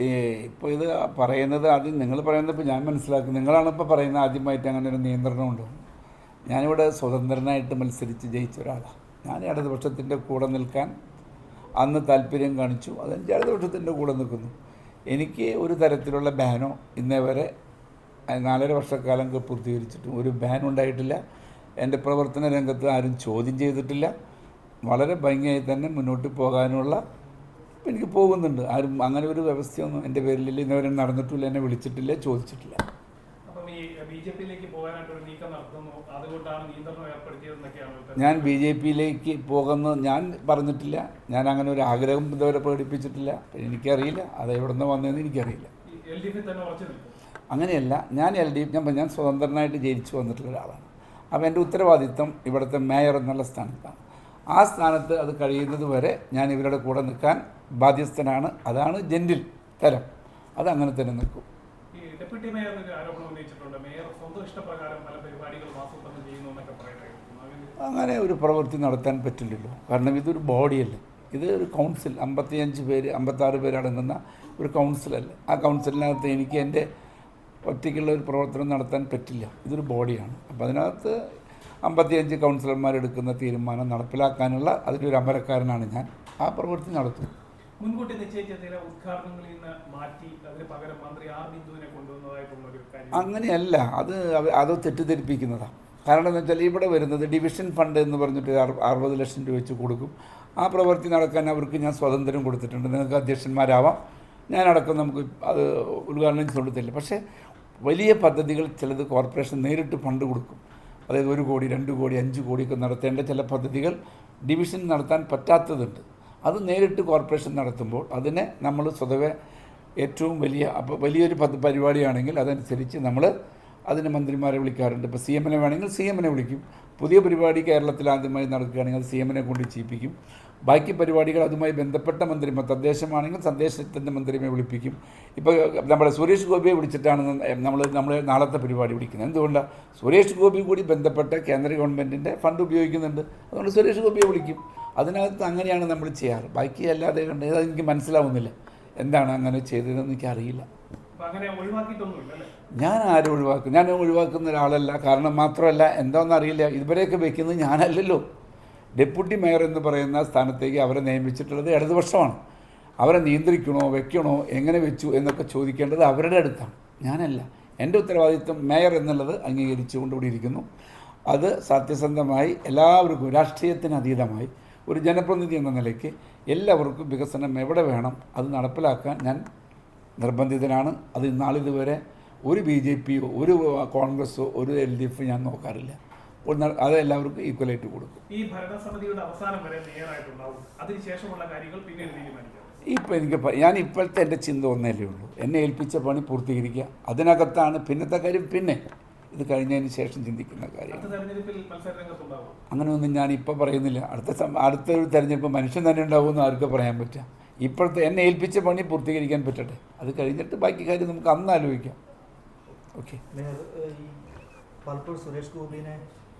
ഈ ഇപ്പോൾ ഇത് പറയുന്നത് ആദ്യം നിങ്ങൾ പറയുന്നത് ഇപ്പോൾ ഞാൻ മനസ്സിലാക്കും. നിങ്ങളാണ് ഇപ്പോൾ പറയുന്നത് ആദ്യമായിട്ട് അങ്ങനെ ഒരു നിയന്ത്രണം ഉണ്ടോ? ഞാനിവിടെ സ്വതന്ത്രനായിട്ട് മത്സരിച്ച് ജയിച്ച ഒരാളാണ് ഞാൻ ഇടതുപക്ഷത്തിന്റെ കൂടെ നിൽക്കാൻ അന്ന് താല്പര്യം കാണിച്ചു. അതെനിക്ക് ഇടതുപക്ഷത്തിന്റെ കൂടെ നിൽക്കുന്നു. എനിക്ക് ഒരു തരത്തിലുള്ള ബാനോ ഇന്നേ വരെ നാലര വർഷക്കാലം പൂർത്തീകരിച്ചിട്ടും ഒരു ബാൻ ഉണ്ടായിട്ടില്ല. എന്റെ പ്രവർത്തന രംഗത്ത് ആരും ചോദ്യം ചെയ്തിട്ടില്ല. വളരെ ഭംഗിയായി തന്നെ മുന്നോട്ട് പോകാനുള്ള എനിക്ക് പോകുന്നുണ്ട്. ആരും അങ്ങനെ ഒരു വ്യവസ്ഥയൊന്നും എന്റെ പേരിൽ ഇന്നവരെ നടന്നിട്ടില്ല എന്നെ വിളിച്ചിട്ടില്ല ചോദിച്ചിട്ടില്ല. ഞാൻ ബി ജെ പിയിലേക്ക് പോകുന്ന. ഞാൻ പറഞ്ഞിട്ടില്ല. ഞാൻ അങ്ങനെ ഒരു ആഗ്രഹം ഇതുവരെ പ്രകടിപ്പിച്ചിട്ടില്ല. എനിക്കറിയില്ല. അത് എവിടെ നിന്ന് വന്നതെന്ന് എനിക്കറിയില്ല. അങ്ങനെയല്ല. ഞാൻ എൽ ഡി ഞാൻ ഞാൻ സ്വതന്ത്രനായിട്ട് ജയിച്ചു വന്നിട്ടുള്ള ഒരാളാണ്. അപ്പോൾ എന്റെ ഉത്തരവാദിത്വം ഇവിടുത്തെ മേയർ എന്നുള്ള സ്ഥാനത്താണ്. ആ സ്ഥാനത്ത് അത് കഴിയുന്നത് വരെ ഞാൻ ഇവരുടെ കൂടെ നിൽക്കാൻ ബാധ്യസ്ഥനാണ്. അതാണ് ജെന്റിൽ തരം അത് അങ്ങനെ തന്നെ നിൽക്കും. ഡെപ്യൂട്ടി മേയർ ആരോപണം ഉന്നയിച്ചിട്ടുണ്ട്. മേയർ സ്വന്തം ഇഷ്ടപ്രകാരം പല പരിപാടികളും ആസൂത്രണം ചെയ്യുന്നു എന്നൊക്കെ അങ്ങനെ അങ്ങനെ ഒരു പ്രവൃത്തി നടത്താൻ പറ്റില്ലല്ലോ. കാരണം ഇതൊരു ബോഡിയല്ലേ. ഇത് ഒരു കൗൺസിൽ. അമ്പത്തിയഞ്ച് പേര് അമ്പത്താറ് പേരടങ്ങുന്ന ഒരു കൗൺസിലല്ലേ. ആ കൗൺസിലിനകത്ത് എനിക്ക് എന്റെ ഒറ്റയ്ക്കുള്ള ഒരു പ്രവർത്തനം നടത്താൻ പറ്റില്ല. ഇതൊരു ബോഡിയാണ്. അപ്പോൾ അതിനകത്ത് അമ്പത്തിയഞ്ച് കൗൺസിലർമാരെടുക്കുന്ന തീരുമാനം നടപ്പിലാക്കാനുള്ള അതിന്റെ ഒരു അമരക്കാരനാണ് ഞാൻ. ആ പ്രവൃത്തി നടത്തും. മുൻകൂട്ടി നിശ്ചയിച്ച ചില ഉദ്ഘാടനങ്ങളിൽ നിന്ന് മാറ്റി അതിന് പകരം മന്ത്രി ആർ ബിന്ദുവിനെ കൊണ്ടുവന്നതായിട്ടുള്ള ഒരു കാര്യം. അങ്ങനെയല്ല അത് അത് തെറ്റിദ്ധരിപ്പിക്കുന്നതാണ് കാരണം എന്ന് വെച്ചാൽ ഇവിടെ വരുന്നത് ഡിവിഷൻ ഫണ്ട് എന്ന് പറഞ്ഞിട്ട് അറു- അറുപത് ലക്ഷം രൂപ വെച്ച് കൊടുക്കും. ആ പ്രവൃത്തി നടക്കാൻ അവർക്ക് ഞാൻ സ്വാതന്ത്ര്യം കൊടുത്തിട്ടുണ്ട്. നിങ്ങൾക്ക് അധ്യക്ഷന്മാരാവാം. ഞാനടക്കം നമുക്ക് അത് ഉദ്ഘാടനം ചെയ്തു കൊടുത്തില്ല പക്ഷേ വലിയ പദ്ധതികൾ ചിലത് കോർപ്പറേഷൻ നേരിട്ട് ഫണ്ട് കൊടുക്കും. അതായത് ഒരു കോടി രണ്ട് കോടി അഞ്ച് കോടിയൊക്കെ നടത്തേണ്ട ചില പദ്ധതികൾ ഡിവിഷൻ നടത്താൻ പറ്റാത്തതുണ്ട്. അത് നേരിട്ട് കോർപ്പറേഷൻ നടത്തുമ്പോൾ അതിനെ നമ്മൾ സ്വതവേ ഏറ്റവും വലിയ അപ്പോൾ വലിയൊരു പദ്ധ പരിപാടിയാണെങ്കിൽ അതനുസരിച്ച് നമ്മൾ അതിന് മന്ത്രിമാരെ വിളിക്കാറുണ്ട്. ഇപ്പോൾ സി എമ്മിനെ വേണമെങ്കിൽ സി എമ്മിനെ വിളിക്കും. പുതിയ പരിപാടി കേരളത്തിൽ ആദ്യമായി നടക്കുകയാണെങ്കിൽ അത് സി എമ്മിനെ കൊണ്ട് ചെയ്യിപ്പിക്കും ബാക്കി പരിപാടികൾ അതുമായി ബന്ധപ്പെട്ട മന്ത്രിമാർ തദ്ദേശമാണെങ്കിൽ തദ്ദേശത്തിന്റെ മന്ത്രിയെ വിളിപ്പിക്കും. ഇപ്പോൾ നമ്മുടെ സുരേഷ് ഗോപിയെ വിളിച്ചിട്ടാണ് നമ്മൾ നമ്മൾ നാളത്തെ പരിപാടി വിളിക്കുന്നത്. എന്തുകൊണ്ടാണ് സുരേഷ് ഗോപി കൂടി ബന്ധപ്പെട്ട കേന്ദ്ര ഗവൺമെന്റിന്റെ ഫണ്ട് ഉപയോഗിക്കുന്നുണ്ട്. അതുകൊണ്ട് സുരേഷ് ഗോപിയെ വിളിക്കും. അതിനകത്ത് അങ്ങനെയാണ് നമ്മൾ ചെയ്യാറ്. ബാക്കി അല്ലാതെ കണ്ട് അതെനിക്ക് മനസ്സിലാവുന്നില്ല. എന്താണ് അങ്ങനെ ചെയ്തതെന്ന് എനിക്കറിയില്ല. ഞാൻ ആരും ഒഴിവാക്കും. ഞാൻ ഒഴിവാക്കുന്ന ഒരാളല്ല. കാരണം മാത്രമല്ല എന്താണെന്ന് അറിയില്ല. ഇതുവരെയൊക്കെ വെക്കുന്നത് ഞാനല്ലല്ലോ. ഡെപ്യൂട്ടി മേയർ എന്ന് പറയുന്ന സ്ഥാനത്തേക്ക് അവരെ നിയമിച്ചിട്ടുള്ളത് ഇടതുപക്ഷമാണ്. അവരെ നിയന്ത്രിക്കണോ വെക്കണോ എങ്ങനെ വെച്ചു എന്നൊക്കെ ചോദിക്കേണ്ടത് അവരുടെ അടുത്താണ്. ഞാനല്ല. എന്റെ ഉത്തരവാദിത്വം മേയർ എന്നുള്ളത് അംഗീകരിച്ചുകൊണ്ടുകൂടി ഇരിക്കുന്നു. അത് സത്യസന്ധമായി എല്ലാവർക്കും രാഷ്ട്രീയത്തിന് അതീതമായി ഒരു ജനപ്രതിനിധി എന്ന നിലയ്ക്ക് എല്ലാവർക്കും വികസനം എവിടെ വേണം അത് നടപ്പിലാക്കാൻ ഞാൻ നിർബന്ധിതനാണ്. അത് ഇന്നാളിതുവരെ ഒരു ബി ജെ പിയോ ഒരു കോൺഗ്രസ്സോ ഒരു എൽ ഡി എഫ് ഞാൻ നോക്കാറില്ല. ഒന്ന് അത് എല്ലാവർക്കും ഈക്വലായിട്ട് കൊടുക്കും. ഈ ഭരണസമിതിയുടെ അവസാനം വരെ അതിനുശേഷമുള്ള കാര്യങ്ങൾ പിന്നീട് തീരുമാനിക്കാം. ഇപ്പോൾ എനിക്ക് ഞാൻ ഇപ്പോഴത്തെ എന്റെ ചിന്ത ഒന്നല്ലേ ഉള്ളൂ. എന്നെ ഏൽപ്പിച്ച പണി പൂർത്തീകരിക്കുക. അതിനകത്താണ് പിന്നത്തെ കാര്യം പിന്നെ. ഇത് കഴിഞ്ഞതിന് ശേഷം ചിന്തിക്കുന്ന കാര്യം. അങ്ങനെയൊന്നും ഞാൻ ഇപ്പോൾ പറയുന്നില്ല. അടുത്ത അടുത്ത ഒരു തെരഞ്ഞെടുപ്പ് മനുഷ്യൻ തന്നെ ഉണ്ടാവുമെന്ന് ആർക്കും പറയാൻ പറ്റുക ഇപ്പോഴത്തെ എന്നെ ഏൽപ്പിച്ച പണി പൂർത്തീകരിക്കാൻ പറ്റട്ടെ. അത് കഴിഞ്ഞിട്ട് ബാക്കി കാര്യം നമുക്ക് അന്ന് ആലോചിക്കാം. ഓക്കെ പലപ്പോഴും സുരേഷ് ഗോപിനെ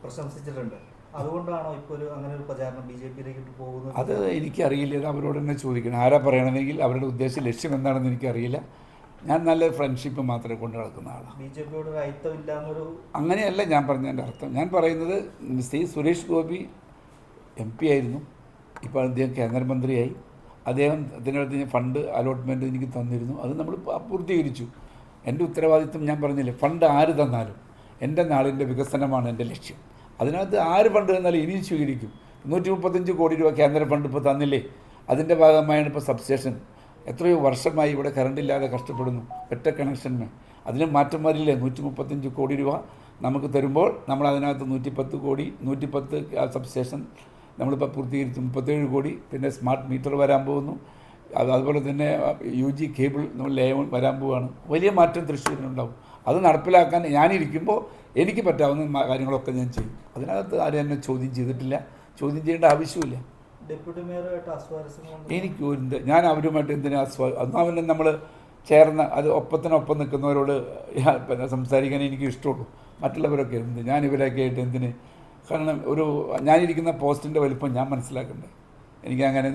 പ്രശംസിച്ചിട്ടുണ്ട്. അതുകൊണ്ടാണോ ഇപ്പോൾ ഒരു അങ്ങനെ ഒരു പ്രചാരണം ബി ജെ പിയിലേക്ക് പോകുന്നത്? അത് എനിക്കറിയില്ല ഇത് അവരോട് തന്നെ ചോദിക്കണം. ആരാ പറയണമെങ്കിൽ അവരുടെ ഉദ്ദേശ ലക്ഷ്യം എന്താണെന്ന് എനിക്കറിയില്ല. ഞാൻ നല്ല ഫ്രണ്ട്ഷിപ്പ് മാത്രമേ കൊണ്ട് നടക്കുന്ന ആളാണ് ബി ജെ പിയോട് ഒരു അയിത്തമില്ല അങ്ങനെയല്ല ഞാൻ പറഞ്ഞതിന്റെ അർത്ഥം. ഞാൻ പറയുന്നത് ശ്രീ സുരേഷ് ഗോപി എം പി ആയിരുന്നു. ഇപ്പോൾ അദ്ദേഹം കേന്ദ്രമന്ത്രിയായി അദ്ദേഹം അതിനടുത്ത് ഫണ്ട് അലോട്ട്മെന്റ് എനിക്ക് തന്നിരുന്നു. അത് നമ്മൾ പൂർത്തീകരിച്ചു. എന്റെ ഉത്തരവാദിത്വം ഞാൻ പറഞ്ഞില്ലേ ഫണ്ട് ആര് തന്നാലും. എന്റെ നാടിന്റെ വികസനമാണ് എന്റെ ലക്ഷ്യം. അതിനകത്ത് ആര് ഫണ്ട് തന്നാലും ഇനിയും സ്വീകരിക്കും നൂറ്റി മുപ്പത്തഞ്ച് കോടി രൂപ കേന്ദ്ര ഫണ്ട് ഇപ്പോൾ തന്നില്ലേ? അതിന്റെ ഭാഗമായാണ് ഇപ്പോൾ സബ്സ്റ്റേഷൻ. എത്രയോ വർഷമായി ഇവിടെ കറണ്ടില്ലാതെ കഷ്ടപ്പെടുന്നു. ഒറ്റ കണക്ഷന് അതിന് മാറ്റം വരില്ലേ? നൂറ്റി മുപ്പത്തഞ്ച് കോടി രൂപ നമുക്ക് തരുമ്പോൾ നമ്മൾ അതിനകത്ത് നൂറ്റിപ്പത്ത് കോടി നൂറ്റിപ്പത്ത് സബ്സ്റ്റേഷൻ നമ്മളിപ്പോൾ പൂർത്തീകരിച്ചു. മുപ്പത്തേഴ് കോടി പിന്നെ സ്മാർട്ട് മീറ്റർ വരാൻ പോകുന്നു. അത് അതുപോലെ തന്നെ യു ജി കേബിൾ നമ്മൾ ലേ വരാൻ പോവുകയാണ് വലിയ മാറ്റം തൃശ്ശൂരിനുണ്ടാവും അത് നടപ്പിലാക്കാൻ ഞാനിരിക്കുമ്പോൾ എനിക്ക് പറ്റാവുന്ന കാര്യങ്ങളൊക്കെ ഞാൻ ചെയ്യും. അതിനകത്ത് ആരും എന്നെ ചോദ്യം ചെയ്തിട്ടില്ല. ചോദ്യം ചെയ്യേണ്ട ആവശ്യമില്ല ഡെപ്യൂട്ടി അസ്വാരസ്യം എനിക്ക് ഒരു ഞാൻ അവരുമായിട്ട് എന്തിനാ സ്വാ ഒന്നാമത് നമ്മൾ ചേർന്ന് അത് ഒപ്പത്തിനൊപ്പം നിൽക്കുന്നവരോട് പിന്നെ സംസാരിക്കാൻ എനിക്ക് ഇഷ്ടമുള്ളൂ. മറ്റുള്ളവരൊക്കെ എന്ത് ഞാൻ ഇവരൊക്കെ ആയിട്ട് എന്തിന്? കാരണം ഒരു ഞാനിരിക്കുന്ന പോസ്റ്റിന്റെ വലിപ്പം ഞാൻ മനസ്സിലാക്കണ്ടേ? എനിക്ക് അങ്ങനെ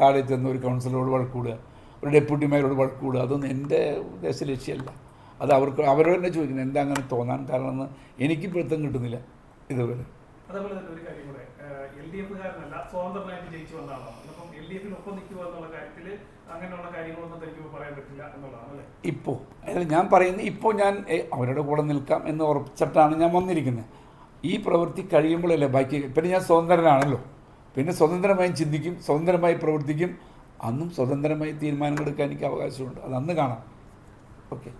താഴെ ചെന്ന് ഒരു കൗൺസിലറോട് വഴക്കൂടുക ഒരു ഡെപ്യൂട്ടി മേയറോട് വഴക്കൂടുക അതൊന്നും എന്റെ ഉദ്ദേശ ലക്ഷ്യമല്ല. അത് അവർക്ക് അവർ തന്നെ ചോദിക്കുന്നത് എന്താ അങ്ങനെ തോന്നാൻ കാരണം എന്ന് എനിക്ക് പിടുത്തം കിട്ടുന്നില്ല ഇതുപോലെ അതേപോലെ തന്നെ ഒരു കാര്യം കൂടെ എൽ ഡി എഫുകാരനല്ല സ്വതന്ത്രനായിട്ട് ജയിച്ചു വന്ന ആളാണ് അപ്പം എൽ ഡി എഫിനൊപ്പം നിൽക്കുക എന്നുള്ള കാര്യത്തിൽ അങ്ങനെയുള്ള കാര്യങ്ങളൊന്നും തനിക്ക് പറയാൻ പറ്റില്ല എന്നുള്ളതാണ് അല്ലേ? ഇപ്പോൾ അതായത് ഞാൻ പറയുന്നത് ഇപ്പോൾ ഞാൻ അവരുടെ കൂടെ നിൽക്കാം എന്ന് ഉറപ്പിച്ചിട്ടാണ് ഞാൻ വന്നിരിക്കുന്നത്. ഈ പ്രവൃത്തി കഴിയുമ്പോഴല്ലേ ബാക്കി പിന്നെ ഞാൻ സ്വതന്ത്രനാണല്ലോ. പിന്നെ സ്വതന്ത്രമായി ചിന്തിക്കും സ്വതന്ത്രമായി പ്രവർത്തിക്കും. അന്നും സ്വതന്ത്രമായി തീരുമാനങ്ങൾ എടുക്കാൻ എനിക്ക് അവകാശമുണ്ട്. അത് അന്ന് കാണാം. ഓക്കെ.